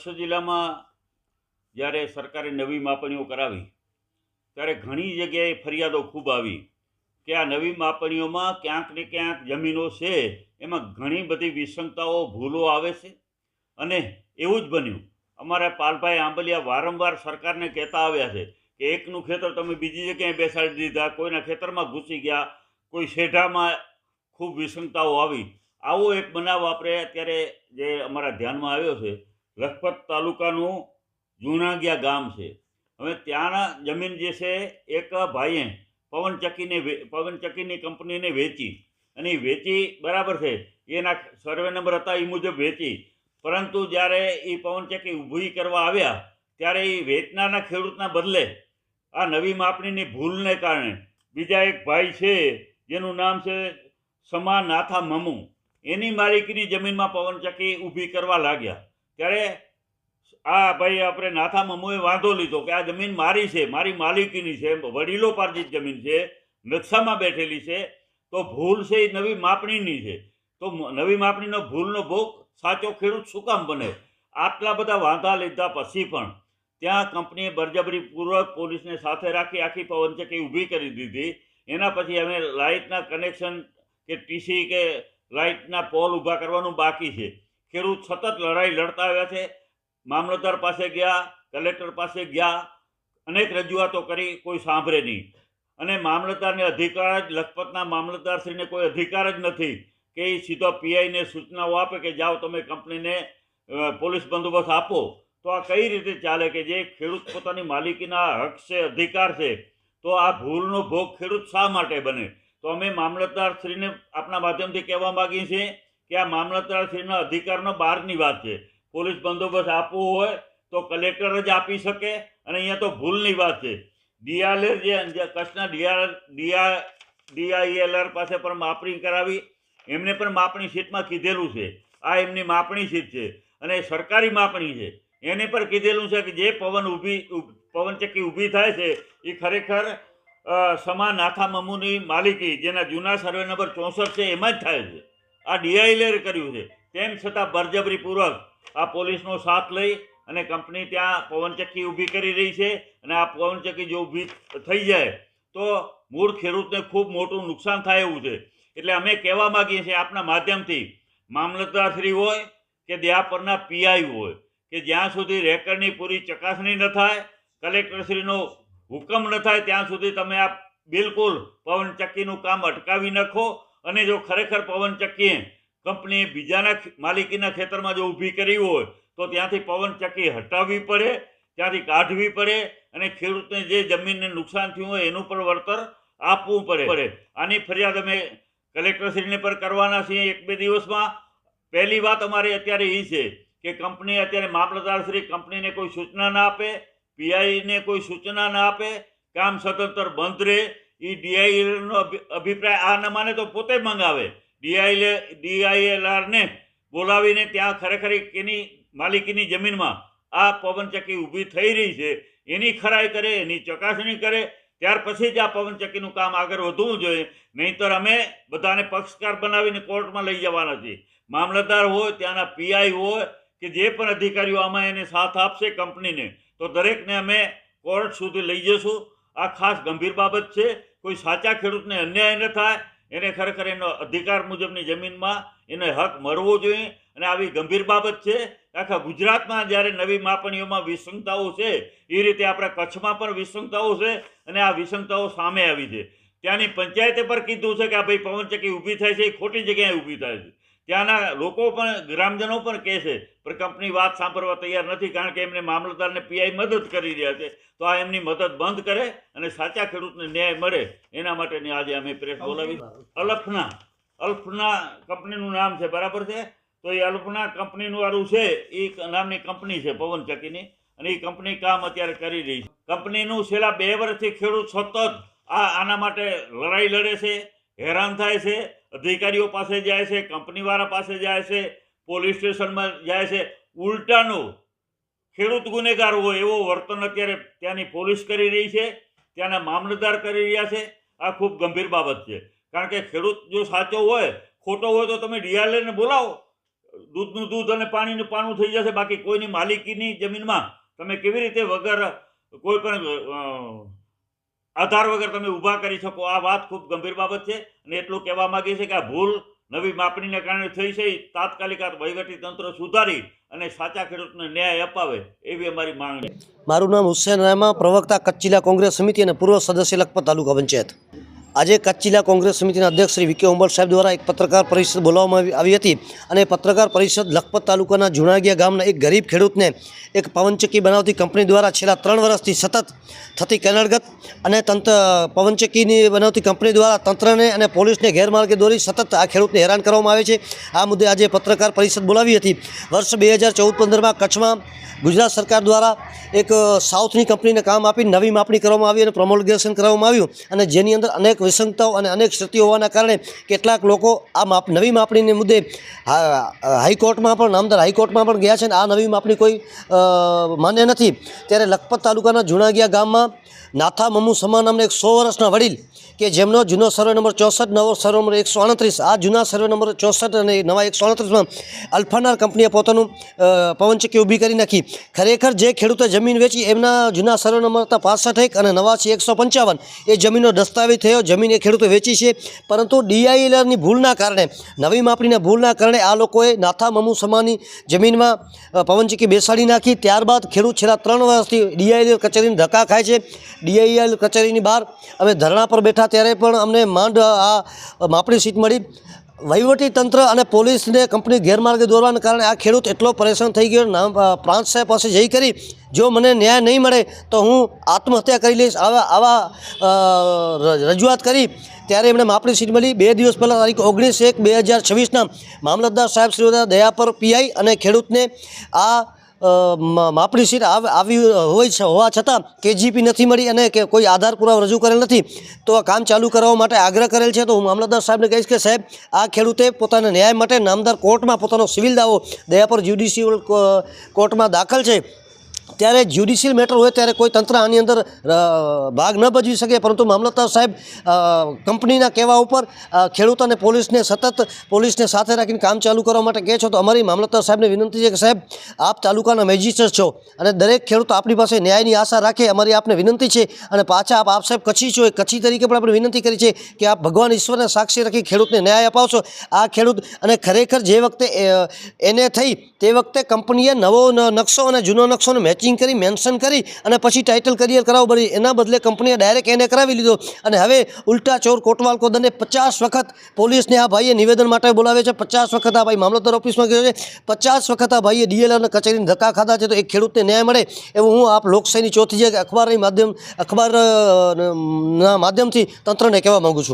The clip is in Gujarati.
કચ્છ જિલ્લામાં જ્યારે સરકારે નવી માપણીઓ કરાવી, ત્યારે ઘણી જગ્યાએ ફરિયાદો ખૂબ આવી કે આ નવી માપણીઓમાં ક્યાંક ને ક્યાંક જમીનો છે, એમાં ઘણી બધી વિસંગતાઓ, ભૂલો આવે છે. અને એવું જ બન્યું. અમારા પાલભાઈ આંબલિયા વારંવાર સરકારને કહેતા આવ્યા છે કે એકનું ખેતર તમે બીજી જગ્યાએ બેસાડી દીધા, કોઈના ખેતરમાં ઘૂસી ગયા, કોઈ શેઢામાં ખૂબ વિસંગતાઓ આવી. આવો એક બનાવ આપણે અત્યારે જે અમારા ધ્યાનમાં આવ્યો છે લખપત તાલુકાનું જૂનાગિયા ગામ છે. હવે ત્યાંના જમીન જે છે, એક ભાઈએ પવનચક્કીને પવનચક્કીની કંપનીને વેચી અને એ વેચી બરાબર છે. એના સર્વે નંબર હતા એ મુજબ વેચી. પરંતુ જ્યારે એ પવનચક્કી ઊભી કરવા આવ્યા, ત્યારે એ વેચનારના ખેડૂતના બદલે આ નવી માપણીની ભૂલને કારણે બીજા એક ભાઈ છે, જેનું નામ છે સમા નાથા મમુ. એની માલિકીની જમીનમાં પવનચક્કી ઊભી કરવા લાગ્યા. ત્યારે આ ભાઈ આપણે નાથા મમ્મુએ વાંધો લીધો કે આ જમીન મારી છે, મારી માલિકીની છે, વડીલો પાર્જિત જમીન છે, નકશામાં બેઠેલી છે, તો ભૂલ છે એ નવી માપણીની છે. તો નવી માપણીનો ભૂલનો ભોગ સાચો ખેડૂત શું કામ બને? આટલા બધા વાંધા લીધા પછી પણ ત્યાં કંપનીએ બળજબરીપૂર્વક પોલીસને સાથે રાખી આખી પવનચક્કી ઊભી કરી દીધી. એના પછી અમે લાઇટના કનેક્શન કે ટીસી કે લાઇટના પોલ ઊભા કરવાનું બાકી છે. ખેડૂત સતત લડાઈ લડતા આવ્યા છે. મામલતદાર પાસે ગયા, કલેક્ટર પાસે ગયા, અનેક રજૂઆતો કરી, કોઈ સાંભળે નહીં. અને મામલતદારને અધિકાર જ, લખપતના મામલતદારશ્રીને કોઈ અધિકાર જ નથી કે એ સીધો પીઆઈને સૂચનાઓ આપે કે જાઓ તમે કંપનીને પોલીસ બંદોબસ્ત આપો. તો આ કઈ રીતે ચાલે કે જે ખેડૂત પોતાની માલિકીના હક છે, અધિકાર છે, તો આ ભૂલનો ભોગ ખેડૂત શા માટે બને? તો અમે મામલતદારશ્રીને આપણા માધ્યમથી કહેવા માગીએ છીએ કે આ મામલતદારશ્રીના અધિકારનો બહારની વાત છે. પોલીસ બંદોબસ્ત આપવો હોય તો કલેક્ટર જ આપી શકે અને અહીંયા તો ભૂલની વાત છે. ડીઆરએલ જે કચ્છના ડીઆર ડીઆર, ડીઆઈએલઆર પાસે પણ માપણી કરાવી. એમને પણ માપણી શીટમાં કીધેલું છે. આ એમની માપણી શીટ છે અને સરકારી માપણી છે. એને પણ કીધેલું છે કે જે પવન ઊભી પવનચક્કી ઊભી થાય છે એ ખરેખર સમા નાથા મમુની માલિકી, જેના જૂના સર્વે નંબર ચોસઠ છે, એમાં જ થાય છે. આ ડીઆઈએલએ કર્યું છે. તેમ છતાં બરજબરીપૂર્વક આ પોલીસનો સાથ લઈ અને કંપની ત્યાં પવનચક્કી ઊભી કરી રહી છે અને આ પવનચક્કી જો ઊભી થઈ જાય તો મૂળ ખેડૂતને ખૂબ મોટું નુકસાન થાય એવું છે. એટલે અમે કહેવા માગીએ છીએ આપના માધ્યમથી મામલતદારશ્રી હોય કે દ્યાપરના પીઆઈ હોય કે જ્યાં સુધી રેકર્ડની પૂરી ચકાસણી ન થાય, કલેક્ટરશ્રીનો હુકમ ન થાય, ત્યાં સુધી તમે આ બિલકુલ પવનચક્કીનું કામ અટકાવી નાખો અને જો ખરેખર પવનચક્કીએ કંપનીએ બીજાના માલિકીના ખેતરમાં જો ઊભી કરી હોય તો ત્યાંથી પવનચક્કી હટાવવી પડે ત્યાંથી કાઢવી પડે અને ખેડૂતને જે જમીનને નુકસાન થયું હોય એનું પણ વળતર આપવું પડે. પડે. આની ફરિયાદ અમે કલેક્ટરશ્રીને પણ કરવાના છીએ એક બે દિવસમાં. પહેલી વાત અમારી અત્યારે એ છે કે કંપની અત્યારે મામલતદારશ્રી કંપનીને કોઈ સૂચના ના આપે પીઆઈને કોઈ સૂચના ના આપે કામ સતંતર બંધ રહે એ ડીઆઈએલનો અભિપ્રાય આ ન માને તો પોતે મંગાવે. ડીઆઈએલ, ડીઆઈએલઆરને બોલાવીને ત્યાં ખરેખર એની માલિકીની જમીનમાં આ પવનચક્કી ઊભી થઈ રહી છે. એની ખરાઈ કરે, એની ચકાસણી કરે, ત્યાર પછી જ આ પવનચક્કીનું કામ આગળ વધવું જોઈએ. નહીંતર અમે બધાને પક્ષકાર બનાવીને કોર્ટમાં લઈ જવાના છીએ. મામલતદાર હોય, ત્યાંના પીઆઈ હોય, કે જે પણ અધિકારીઓ આમાં એને સાથ આપશે કંપનીને, તો દરેકને અમે કોર્ટ સુધી લઈ જઈશું. આ ખાસ ગંભીર બાબત છે. કોઈ સાચા ખેડૂતને અન્યાય ન થાય, એને ખરેખર એનો અધિકાર મુજબની જમીનમાં એને હક મળવો જોઈએ. અને આવી ગંભીર બાબત છે, આખા ગુજરાતમાં જ્યારે નવી માપણીઓમાં વિસંગતાઓ છે, એ રીતે આપણા કચ્છમાં પણ વિસંગતાઓ છે અને આ વિસંગતાઓ સામે આવી છે. ત્યાંની પંચાયતે પર કીધું છે કે આ ભાઈ પવનચક્કી ઊભી થાય છે, એ ખોટી જગ્યાએ ઊભી થાય છે. ત્યાંના લોકો પણ, ગ્રામજનો પણ કહે છે, પણ કંપની વાત સાંભળવા તૈયાર નથી, કારણ કે એમને મામલતદારને પીઆઈ મદદ કરી રહ્યા છે. તો આ એમની મદદ બંધ કરે અને સાચા ખેડૂતને ન્યાય મળે. એના માટેની આજે અમે પ્રેસ બોલાવી. અલ્ફના અલ્ફના કંપનીનું નામ છે, બરાબર છે? તો એ અલ્ફના કંપનીનું વાળું છે, એ નામની કંપની છે પવનચક્કીની અને એ કંપની કામ અત્યારે કરી રહી છે. કંપનીનું છેલ્લા બે વર્ષથી ખેડૂત સતત આ, આના માટે લડાઈ લડે છે, હેરાન થાય છે. અધિકારીઓ પાસે જાય છે, કંપનીવાળા પાસે જાય છે, પોલીસ સ્ટેશનમાં જાય છે. ઉલટાનું ખેડૂત ગુનેગાર હોય એવો વર્તન અત્યારે ત્યાંની પોલીસ કરી રહી છે, ત્યાંના મામલતદાર કરી રહ્યા છે. આ ખૂબ ગંભીર બાબત છે. કારણ કે ખેડૂત જો સાચો હોય, ખોટો હોય તો તમે ડીઆરએલને બોલાવો. દૂધનું દૂધ અને પાણીનું પાણું થઈ જશે, બાકી કોઈની માલિકીની જમીનમાં તમે કેવી રીતે વગર કોઈ પણ આધાર વગર તમે ઊભા કરી શકો. આ વાત ખૂબ ગંભીર બાબત છે અને એટલું કહેવા માગીએ છીએ કે આ ભૂલ નવી માપણીને કારણે થઈ છે. તાત્કાલિક આ વહીવટી તંત્ર સુધારી અને સાચા ખેડૂતને ન્યાય અપાવે એવી અમારી માંગણી મારું નામ હુસેન રહેમા પ્રવક્તા કચ્છ કોંગ્રેસ સમિતિ અને પૂર્વ સદસ્ય લખપત તાલુકા પંચાયત. આજે કચ્છ જિલ્લા કોંગ્રેસ સમિતિના અધ્યક્ષ શ્રી વિકે ઉંબળ સાહેબ દ્વારા એક પત્રકાર પરિષદ બોલાવવામાં આવી- હતી અને પત્રકાર પરિષદ લખપત તાલુકાના જુણાગિયા ગામના એક ગરીબ ખેડૂતને એક પવનચક્કી બનાવતી કંપની દ્વારા છેલ્લા ત્રણ વર્ષથી સતત થતી કેનડગત અને તંત્ર પવનચક્કીની બનાવતી કંપની દ્વારા તંત્રને અને પોલીસને ગેરમાર્ગે દોરી સતત આ ખેડૂતને હેરાન કરવામાં આવે છે. આ મુદ્દે આજે પત્રકાર પરિષદ બોલાવી હતી. વર્ષ બે હજાર ચૌદ પંદરમાં કચ્છમાં ગુજરાત સરકાર દ્વારા એક સાઉથની કંપનીને કામ આપી નવી માપણી કરવામાં આવી અને પ્રમોલગેશન કરવામાં આવ્યું અને જેની અંદર અનેક વિસંગતાઓ અને અનેક ક્ષતિઓ હોવાના કારણે કેટલાક લોકો આ માપ, નવી માપણીને મુદ્દે હાઈકોર્ટમાં પણ, નામદાર હાઈકોર્ટમાં પણ ગયા છે અને આ નવી માપણી કોઈ માન્ય નથી. ત્યારે લખપત તાલુકાના જુણાગીયા ગામમાં નાથા મમુ સમા નામના એક સો વર્ષના વડીલ કે જેમનો જૂનો સર્વે નંબર ચોસઠ, નવો સર્વે નંબર એકસો અડત્રીસ આ જૂના સર્વે નંબર ચોસઠ અને નવા એકસો અડત્રીસમાં અલ્ફાનાર કંપનીએ પોતાનું પવનચક્કી ઊભી કરી નાખી. ખરેખર જે ખેડૂતે જમીન વેચી એમના જૂના સર્વે નંબર હતા પાસઠ એક અને નવાસી એકસો પંચાવન. એ જમીનનો દસ્તાવેજ થયો જમીન એ ખેડૂતે વેચી છે. પરંતુ ડીઆઈએલઆરની ભૂલના કારણે, નવી માપણીના ભૂલના કારણે આ લોકોએ નાથા મમુ સમાની જમીનમાં પવનચક્કી બેસાડી નાખી. ત્યારબાદ ખેડૂત છેલ્લા ત્રણ વર્ષથી ડીઆઈએલ કચેરીને ધક્કા ખાય છે. ડીઆઈએલ કચેરીની બહાર અમે ધરણા પર બેઠા ત્યારે પણ અમને માંડ આ માપણી સીટ મળી. વહીવટી તંત્ર અને પોલીસને કંપની ગેરમાર્ગે દોરવાના કારણે આ ખેડૂત એટલો પરેશાન થઈ ગયો. નામ પ્રાંત સાહેબ પાસે જઈ કરી, જો મને ન્યાય નહીં મળે તો હું આત્મહત્યા કરી લઈશ. આવા આવા રજૂઆત કરી, ત્યારે એમણે માપણી સીટ મળી. બે દિવસ પહેલાં તારીખ ઓગણીસ એક બે હજાર છવ્વીસના મામલતદાર સાહેબ શ્રી દયા પર પીઆઈ અને ખેડૂતને આ માપણી સીટ આવ- હોય છે, હોવા છતાં કેજીપી નથી મળી અને કે કોઈ આધાર પુરાવો રજૂ કરેલ નથી, તો આ કામ ચાલુ કરવા માટે આગ્રહ કરેલ છે. તો હું મામલતદાર સાહેબને કહીશ કે, સાહેબ, આ ખેડૂતે પોતાના ન્યાય માટે નામદાર કોર્ટમાં પોતાનો સિવિલ દાવો દયાપર જ્યુડિશિયલ કોર્ટમાં દાખલ છે. ત્યારે જ્યુડિશિયલ મેટર હોય ત્યારે કોઈ તંત્ર આની અંદર ભાગ ન ભજવી શકે. પરંતુ મામલતદાર સાહેબ કંપનીના કહેવા ઉપર ખેડૂત અને પોલીસને સતત પોલીસને સાથે રાખીને કામ ચાલુ કરવા માટે કહે છો, તો અમારી મામલતદાર સાહેબને વિનંતી છે કે સાહેબ, આપ તાલુકાના મેજિસ્ટ્રેટ છો અને દરેક ખેડૂત આપણી પાસે ન્યાયની આશા રાખે. અમારી આપને વિનંતી છે અને પાછા આપ આપ સાહેબ કચ્છી છો એ કચ્છી તરીકે પણ આપણે વિનંતી કરી છે કે આપ ભગવાન ઈશ્વરને સાક્ષી રાખી ખેડૂતને ન્યાય અપાવશો. આ ખેડૂત અને ખરેખર જે વખતે એને થઈ તે વખતે કંપનીએ નવો નકશો અને જૂનો નકશોને મેચિંગ કરી મેન્શન કરી અને પછી ટાઇટલ કરિયર કરાવવું પડી. એના બદલે કંપનીએ ડાયરેક્ટ એને કરાવી લીધો. અને હવે ઉલટા ચોર કોટવાલ કોદરને પચાસ વખત પોલીસને આ ભાઈએ નિવેદન માટે બોલાવે છે. પચાસ વખત આ ભાઈ મામલતદાર ઓફિસમાં ગયો છે. પચાસ વખત આ ભાઈએ ડીએલ અને કચેરીને ધક્કા ખાધા છે તો એક ખેડૂતને ન્યાય મળે. એવું હું આપ લોકશાહીની ચોથી કે અખબારની માધ્યમ, અખબાર ના માધ્યમથી તંત્રને કહેવા માગું છું.